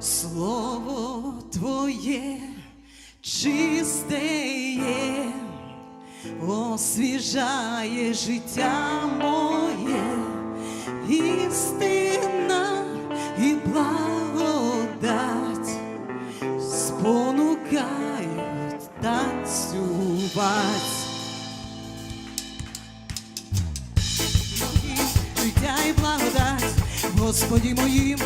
слово Твоє чисте є, освіжає життя моє, істина і благодать спонукають танцювать. Життя і благодать, Господі моїм.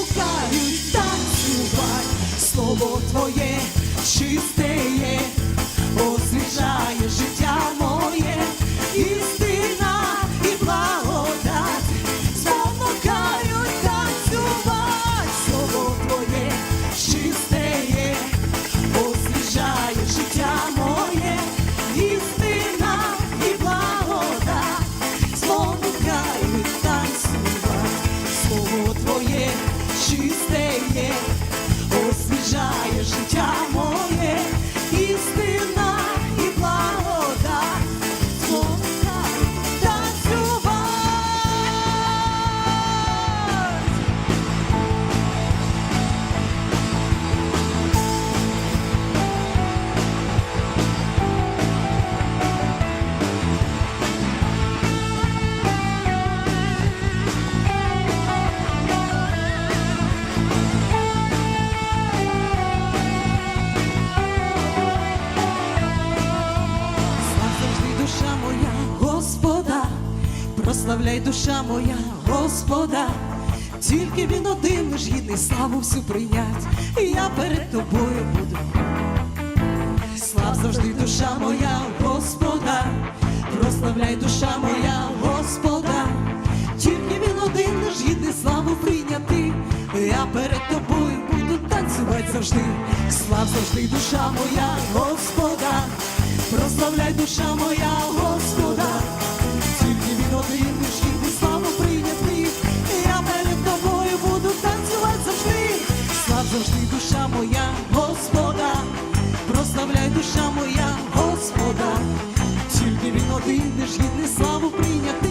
шукають танцювать, слово твоє чисте. yeah. Прославляй душа моя, Господа, тільки він один лиш гідний славу всю прийнять, я перед тобою буду. Слав завжди душа моя, Господа, прославляй душа моя, Господа, тільки він один лиш гідний славу прийняти. Я перед тобою буду танцювати завжди. Слав завжди душа моя, Господа, прославляй душа моя, Господа, душа моя, Господа, прославляй душа моя, Господа, тільки він один, не ж гідний славу прийняти.